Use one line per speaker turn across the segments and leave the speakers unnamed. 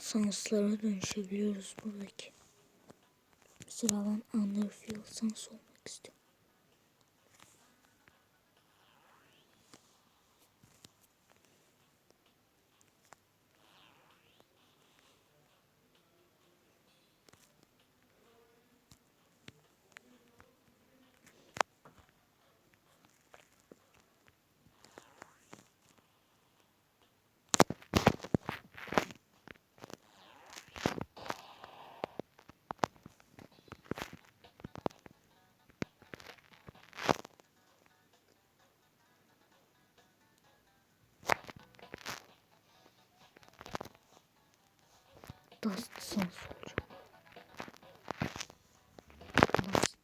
sanslara dönüşebiliyoruz buradaki. Mesela ben Underfield sans olmak istiyorum. Dust sans olacak. Dust.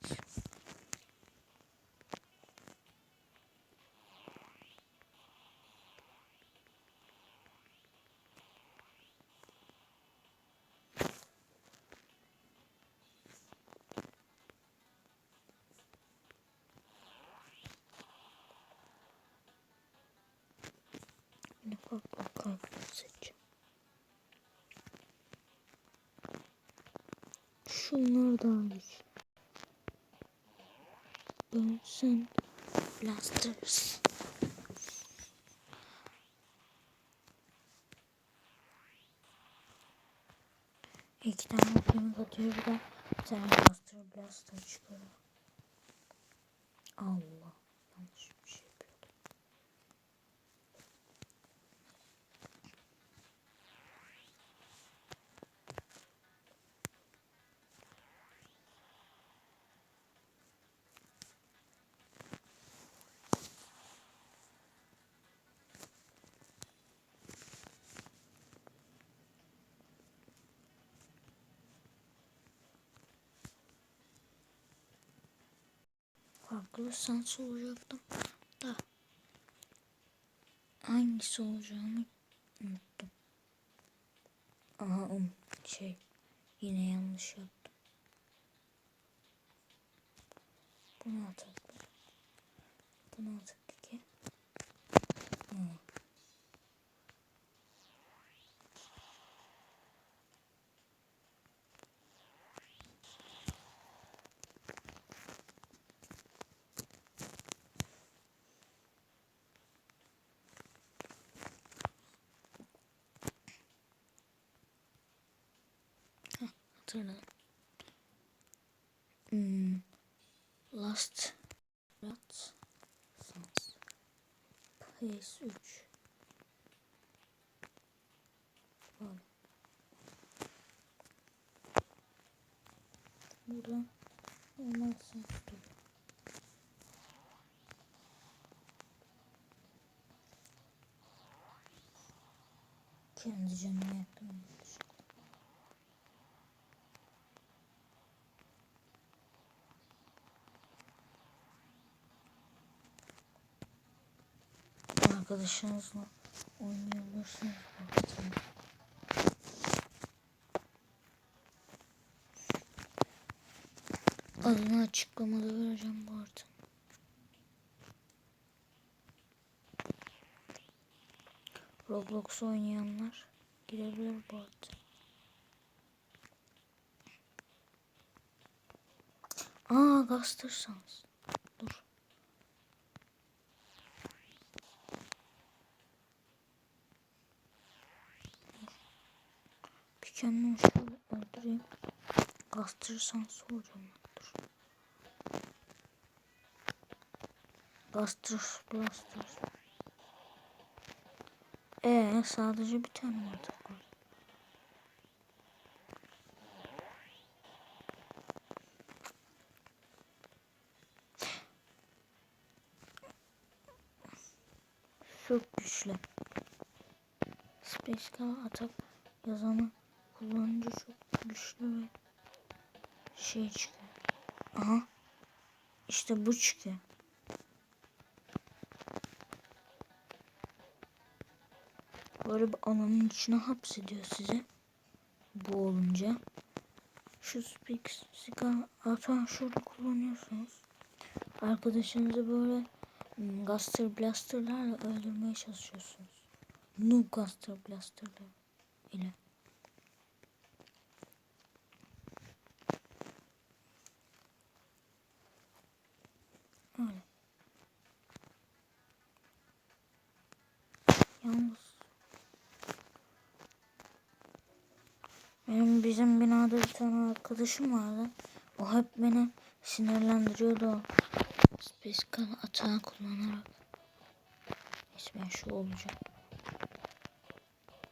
Yine farklı kaykıları seçeceğim. Şunlar daha güzel. Dönsen Blasters. İki tane film atıyor bir de bir tane Blaster Blaster çıkarıyor. Allah. Yanlış bir şey yapıyordum. Farklı sans olacaktım da hangisi olacağını unuttum. Aha um, şey yine yanlış yaptım. Bunu atalım. Bunu atalım ki. Ha. Hatırladım. Hmm. Last Rat Sans PS3 Böyle. Buradan olmazsa dur. Kendi canımı arkadaşınızla oynayabilirsiniz. Adını açıklamada vereceğim bu arada. Roblox oynayanlar girebilir bu arada. Aa Gaster Sans. Dur. Bir kendimi şöyle öldüreyim. Gaster Sans olacağım. ben. Dur. Gaster Blaster. Ee sadece bir tane vardı. Çok güçlü. Space atak yazanı kullanınca çok güçlü ve şey çıkıyor. Aha. İşte bu çıkıyor. Böyle bir alanın içine hapsediyor sizi. Bu olunca. Şu Spixika atan şurada kullanıyorsunuz. Arkadaşınızı böyle hmm, Gaster Blaster'larla öldürmeye çalışıyorsunuz. Noob Gaster Blaster'lar ile. Öyle. Yalnız benim bizim binada bir tane arkadaşım vardı. O hep beni sinirlendiriyordu o. Space atağı kullanarak. Neyse ben şu olacağım.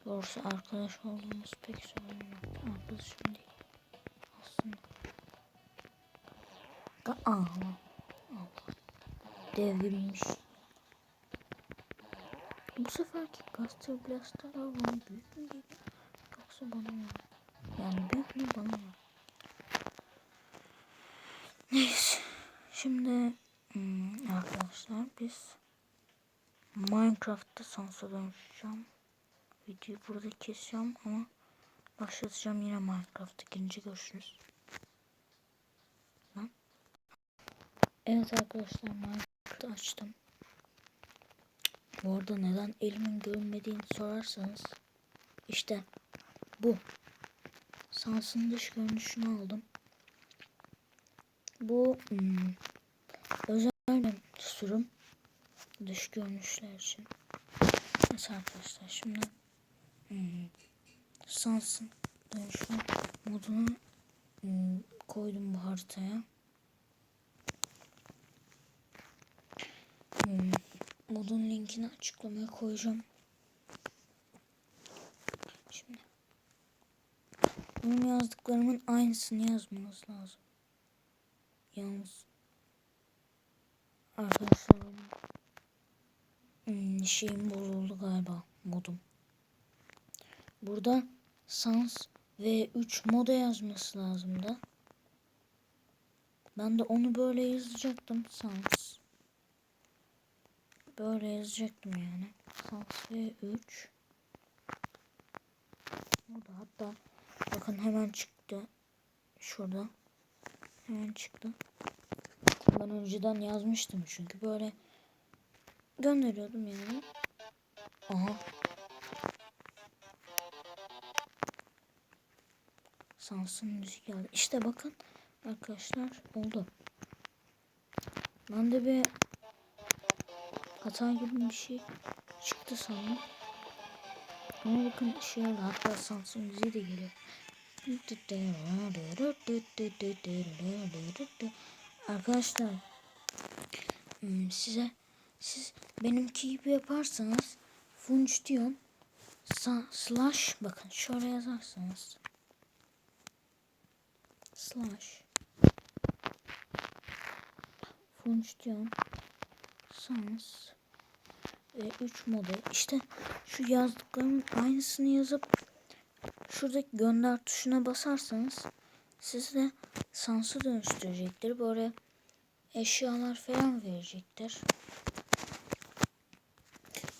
Doğrusu arkadaş olduğumuz pek sorun yok. Arkadaşım değil. Aslında. Aa. Dev gibiymiş. Bu seferki Buster Blaster'lar bana büyük mü geliyor? Yoksa bana mı? Yani büyük mü bana mı? Neyse. Şimdi hmm, arkadaşlar biz Minecraft'ta sansa dönüşeceğim. Videoyu burada keseceğim ama başlatacağım yine Minecraft'ta. Girince görüşürüz. Evet arkadaşlar Minecraft'ı açtım. Bu arada neden elimin görünmediğini sorarsanız işte bu. Sansın dış görünüşünü aldım. Bu hmm, özel sürüm dış görünüşler için. Mesela arkadaşlar şimdi hmm, Sansın dönüşüm modunu hmm, koydum bu haritaya. Hmm, modun linkini açıklamaya koyacağım. Şimdi benim yazdıklarımın aynısını yazmanız lazım. Yalnız arkadaşlar hmm, şeyim bozuldu galiba modum. Burada sans ve 3 moda yazması lazım da. Ben de onu böyle yazacaktım sans. Böyle yazacaktım yani. Sans ve 3. Burada hatta bakın hemen çıktı. Şurada. Hemen çıktı. Ben önceden yazmıştım çünkü böyle gönderiyordum yani. Aha. Sansın müzik geldi. İşte bakın arkadaşlar oldu. Ben de bir hata gibi bir şey çıktı sanırım. Ama bakın şey oldu. Hatta sansın müziği de geliyor. Arkadaşlar hmm, size siz benimki gibi yaparsanız function slash bakın şöyle yazarsanız slash function ve 3 model işte şu yazdıklarımın aynısını yazıp şuradaki gönder tuşuna basarsanız size sansı dönüştürecektir. Böyle eşyalar falan verecektir.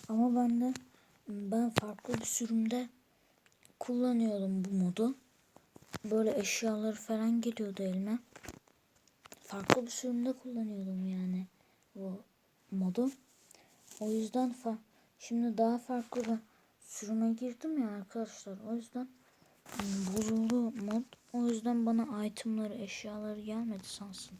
Ama ben de ben farklı bir sürümde kullanıyordum bu modu. Böyle eşyaları falan geliyordu elime. Farklı bir sürümde kullanıyordum yani bu modu. O yüzden fa şimdi daha farklı bir sürüme girdim ya arkadaşlar. O yüzden bozuldu mod. O yüzden bana itemları, eşyaları gelmedi sansın.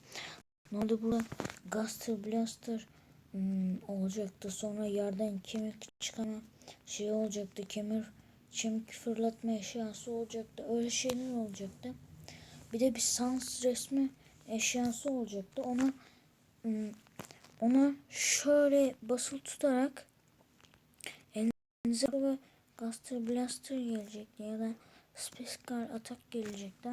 Normalde burada Gaster Blaster hmm, olacaktı. Sonra yerden kemik çıkama şey olacaktı. Kemir kemik fırlatma eşyası olacaktı. Öyle şeyler olacaktı. Bir de bir sans resmi eşyası olacaktı. Ona hmm, ona şöyle basılı tutarak elinize ve Gaster Blaster gelecekti ya da Space Car atak gelecekti.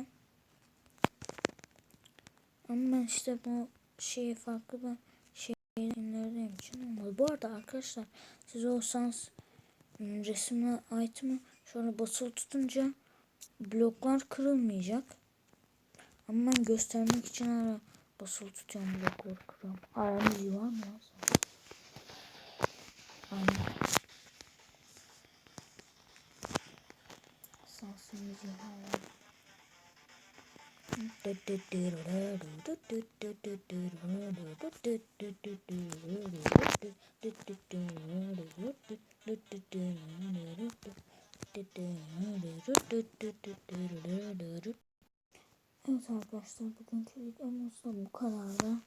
Ama işte bu şeyi farklı bir şeylerden için olmadı. Bu arada arkadaşlar siz o sans hmm, resimli item'ı şöyle basılı tutunca bloklar kırılmayacak. Ama ben göstermek için ara basılı tutuyorum blokları kırıyorum. Ara müziği var mı ya? Aynen. Sans müziği var. Evet arkadaşlar bugünkü videomuz da bu kadardı.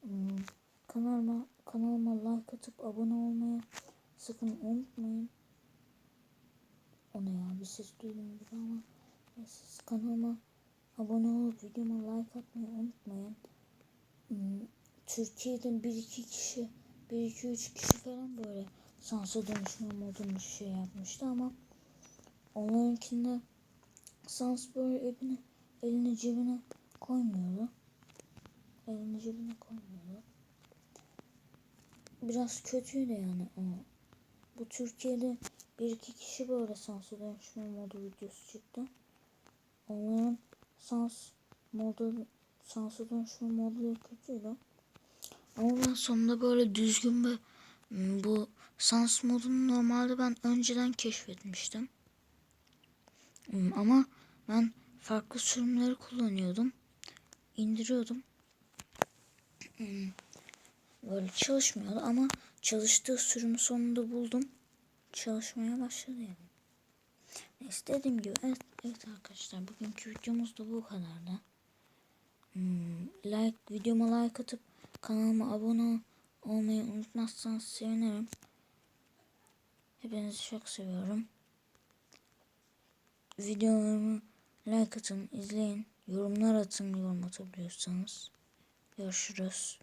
Hmm, Kanalıma, kanalıma like atıp abone olmayı sakın unutmayın. O ne ya bir ses duydum gibi ama siz kanalıma abone olup videoma like atmayı unutmayın. Hmm, Türkiye'de 1-2 kişi 1-2-3 kişi falan böyle sansa dönüşme modunu şey yapmıştı ama onlarınkinde sans böyle elini, elini cebine koymuyordu. Elini cebine koymuyordu. Biraz kötüydü yani ama bu Türkiye'de bir iki kişi böyle sansa dönüşme modu videosu çıktı. Onların sans modu sansa dönüşme modu kötüydü. Ama ben sonunda böyle düzgün bir bu sans modunu normalde ben önceden keşfetmiştim. M, Ama ben farklı sürümleri kullanıyordum. indiriyordum. M, Böyle çalışmıyordu ama çalıştığı sürümü sonunda buldum. Çalışmaya başladı yani. Neyse dediğim gibi evet, evet arkadaşlar bugünkü videomuz da bu kadardı. Hmm, like videoma like atıp kanalıma abone olmayı unutmazsanız sevinirim. Hepinizi çok seviyorum. Videolarımı like atın, izleyin, yorumlar atın yorum atabiliyorsanız. Görüşürüz.